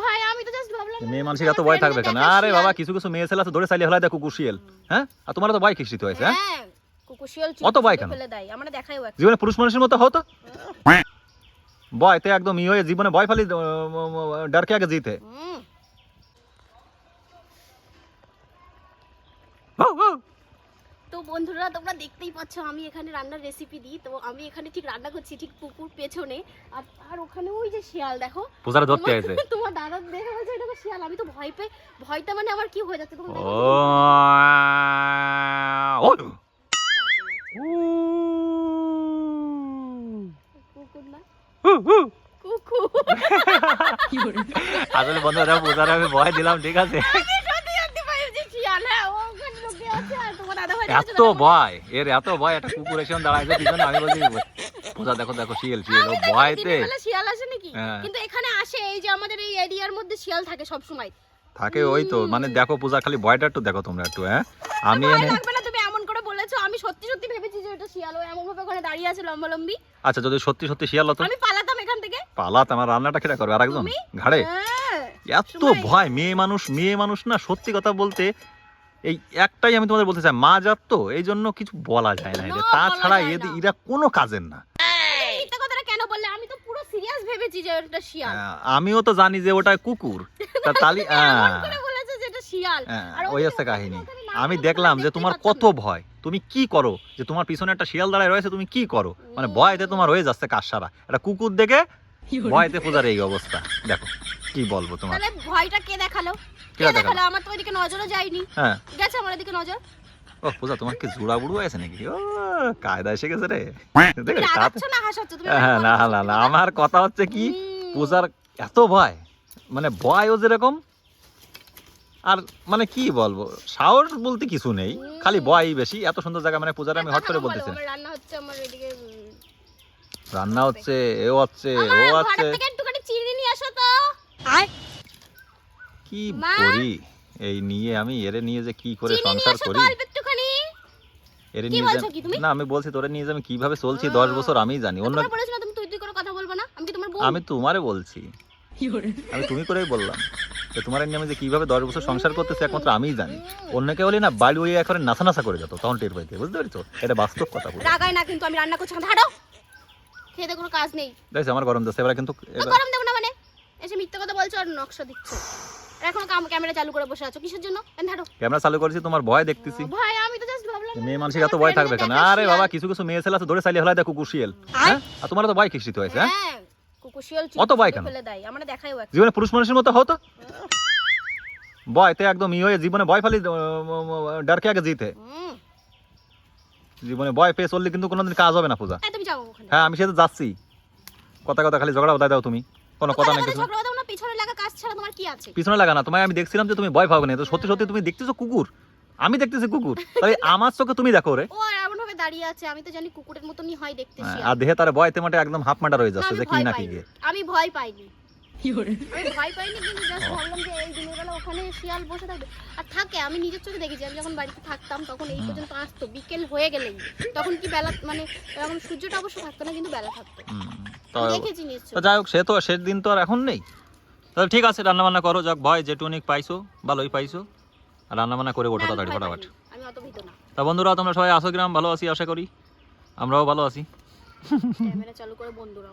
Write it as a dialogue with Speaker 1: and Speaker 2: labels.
Speaker 1: ভাই আমি তো জাস্ট ভাবলাম
Speaker 2: মেয়ে মানুষের এত ভয় থাকবে কেন? আরে বাবা কিছু কিছু মেয়ে ছেলে আছে ধরে চালিয়ে হলাই দেখো কুশিয়েল হ্যাঁ? আর তোমার তো ভয় খিস্তিত হয়েছে হ্যাঁ?
Speaker 1: হ্যাঁ কুকুশিয়াল
Speaker 2: অত ভয় কেন?
Speaker 1: ফেলে দেয় আমরা দেখাইও এক
Speaker 2: জীবনে পুরুষ মানুষের মতো হতো ভয় তে একদম ই হয়ে জীবনে ভয় ফালি ডরকে আগে জিতে।
Speaker 1: তো বন্ধুরা তোমরা দেখতেই পাচ্ছ আমি এখানে রান্নার রেসিপি দিই। তো আমি এখানে ঠিক রান্না করছি ঠিক পুকুর পেছনে। আর আর ওখানে ওই যে শিয়াল দেখো।
Speaker 2: পূজারে ধরতে
Speaker 1: তোমার-
Speaker 2: আইছে
Speaker 1: তোমার দাদা দেখে বলছে এটা তো শিয়াল আমি তো ভয় পেয়ে ভয়টা মানে আমার কি হয়ে যাচ্ছে? তুমি
Speaker 2: ও
Speaker 1: দেখো।
Speaker 2: ও!
Speaker 1: কুকুর না
Speaker 2: উ, উ।
Speaker 1: কুকুর।
Speaker 2: আসলে বন্ধুরা পূজারে আমি ভয় দিলাম ঠিক আছে?
Speaker 1: হ্যাঁ
Speaker 2: এত ভয় এর এত ভয় একটা কুকুর এসে দাঁড়াইছে পিছনে আমি বলছি পূজা দেখো দেখো শিয়াল শিয়াল ও ভয়তে।
Speaker 1: শিয়াল আসে নাকি?
Speaker 2: হ্যাঁ।
Speaker 1: কিন্তু এখানে এই যে আমাদের এই এরিয়ার মধ্যে শিয়াল থাকে সব সময়
Speaker 2: থাকে ওই তো মানে দেখো পূজা খালি ভয়টা একটু দেখো তোমরা একটু হ্যাঁ? আমি
Speaker 1: তুমি এমন করে বলেছ আমি সত্যি সত্যি ভেবেছি যে এটা শিয়াল এমন ভাবে ওখানে দাঁড়িয়ে আছে লম্বা লম্বি
Speaker 2: আচ্ছা যদি সত্যি সত্যি শিয়াল হতো?
Speaker 1: আমি পালাতাম এখান থেকে।
Speaker 2: পালাত আমার রান্নাটা কেটা করবে আরেকজন
Speaker 1: তুমি?
Speaker 2: ঘাড়ে।
Speaker 1: হ্যাঁ।
Speaker 2: এত ভয় মেয়ে মানুষ মেয়ে মানুষ না সত্যি কথা বলতে এই একটাই আমি তোমাদের বলতে চাই মা জাত তো এই জন্য কিছু বলা যায় না তাছাড়া। এরা কোনো কাজের না
Speaker 1: তুমি মিথ্যা কথাটা কেন বললে আমি তো পুরো সিরিয়াস ভেবেছি যে এটা শিয়াল।
Speaker 2: আমিও তো জানি যে ওটা কুকুর। তা তালি আহ,
Speaker 1: করে বলেছে যে এটা শিয়াল।
Speaker 2: হ্যাঁ,
Speaker 1: আর
Speaker 2: ওই
Speaker 1: ওখানে
Speaker 2: কাহিনী। আমি দেখলাম যে তোমার কত ভয়। তুমি কি করো? যে তোমার পিছনে একটা শিয়াল দাঁড়ায় রয়েছে তুমি কি করো? মানে ভয়তে তোমার হয়ে যাচ্ছে কাশারা একটা কুকুর দেখে ভয়তে পূজার এই অবস্থা। দেখো কি বলব তোমার?
Speaker 1: ভয়টা কে দেখাল?
Speaker 2: কে দেখাল?
Speaker 1: আমার তো ওইদিকে নজরও যায়নি।
Speaker 2: হ্যাঁ।
Speaker 1: গেছে আমার এদিকে নজর?
Speaker 2: ও পূজা তোমার কি জোড়া বুড়ো আছে নাকি? ও কায়দা এসে গেছে রে।
Speaker 1: না
Speaker 2: হ্যাঁ না না না। আমার কথা হচ্ছে কি পূজার এত ভয় মানে ভয়ও যেরকম আর মানে কি বলব সাহস বলতে কিছু নেই খালি ভয়ই বেশি এত সুন্দর জায়গা মানে পূজার আমি হট করে বলতেছি
Speaker 1: রান্না হচ্ছে আমার এদিকে
Speaker 2: রান্না হচ্ছে এ হচ্ছে ও হচ্ছে।
Speaker 1: ঘরের থেকে একটুখানি চিনি নিয়ে আসো তো।
Speaker 2: কি করি? এই নিয়ে আমি এরে নিয়ে যে কি করে সংসার করি? এরে
Speaker 1: কি
Speaker 2: নিয়ে
Speaker 1: বলছো কি তুমি?
Speaker 2: না আমি বলছি তোরে নিয়ে আমি কীভাবে চলছি? দশ বছর আমি জানি অন্য
Speaker 1: তোমার বলেছ না তুমি তুই তুই করে কথা বলব না আমি কি তোমার বোন
Speaker 2: আমি তোমারে বলছি। আমি তুমি করেই বললাম যে তোমার নিয়ে আমি যে কীভাবে দশ বছর সংসার করতেছি একমাত্র আমিই জানি। অন্য কেউ হলে না বাড়ি ওই একবারে নাচা নাচা করে যেত তখন টের পাইতে বুঝতে পারছ? এটা বাস্তব কথা বলছি
Speaker 1: রাগায় না কিন্তু আমি রান্না করছি এখন হাঁটো খেতে কোনো কাজ নেই।
Speaker 2: দেখছি আমার গরম যাচ্ছে এবার কিন্তু
Speaker 1: গরম দেবো না মানে? এসে মিথ্যে কথা বলছো আর নকশা দিচ্ছ। এখন কাম ক্যামেরা চালু করে বসে আছো কিসের জন্য? হাঁটো।
Speaker 2: ক্যামেরা চালু করেছি তোমার ভয় দেখতেছি।
Speaker 1: ভাই আমি তো জাস্ট ভাবলাম
Speaker 2: মেয়ে মানুষের এত ভয় থাকবে কেন? আরে বাবা কিছু কিছু মেয়ে ছেলে আছে ধরে চালিয়ে হলাই দেখো কুশিয়েল হ্যাঁ? আর তোমার তো ভয় খিস্তিত হয়েছে হ্যাঁ?
Speaker 1: হ্যাঁ কুকুশিয়াল
Speaker 2: অত ভয় কেন?
Speaker 1: আমরা
Speaker 2: জীবনে পুরুষ মানুষের মতো হতো ভয়তে একদম ই হয়ে জীবনে ভয় ফালি ডরকে আগে জিতে। জীবনে ভয় পেয়ে চললে কিন্তু কোনোদিন কাজ হবে না পূজা। হ্যাঁ আমি সেটা যাচ্ছি। কথা কথা খালি ঝগড়া বাধাই দাও তুমি। কোনো কথা নাই কিছু। না।
Speaker 1: ঝগড়া দাও না পিছনে লাগা কাজ ছাড়া তোমার কি আছে?
Speaker 2: পিছনে লাগা না তোমায় আমি দেখছিলাম যে তুমি ভয় পাবে না তো সত্যি সত্যি তুমি দেখতেছো কুকুর। আমি দেখতেছি কুকুর। তাহলে আমার চোখে তুমি দেখো রে।
Speaker 1: ও এমন ভাবে দাঁড়িয়ে আছে আমি তো জানি কুকুরের মতনই হয় দেখতে
Speaker 2: হ্যাঁ, আর দেহে তার ভয় তেমাটে একদম হাফ মাটা রয়ে যাচ্ছে যে কি না কি।
Speaker 1: আমি ভয় পাইনি। আমি ভয় পাইনি কিন্তু জাস্ট ভাবলাম যে এই দিনের ওখানে শিয়াল বসে থাকবে। আর থাকে আমি নিজের চোখে দেখেছি আমি যখন বাড়িতে থাকতাম তখন এই পর্যন্ত আসতো বিকেল হয়ে গেলেই। তখন কি বেলা মানে এরকম সূর্যটা অবশ্য থাকতো না কিন্তু বেলা থাকতো। দেখেছি নিশ্চয়
Speaker 2: যাই হোক সে তো সে দিন তো আর এখন নেই। তাহলে ঠিক আছে রান্না বান্না করো যাক ভয় যেটুনিক পাইছো ভালোই পাইছো। আর রান্না বান্না করে ওঠো তাড়াতাড়ি ফটাফট। তা বন্ধুরা তোমরা সবাই আসো গ্রাম ভালো আছি আশা করি। আমরাও ভালো আছি।
Speaker 1: ক্যামেরা চালু করে বন্ধুরা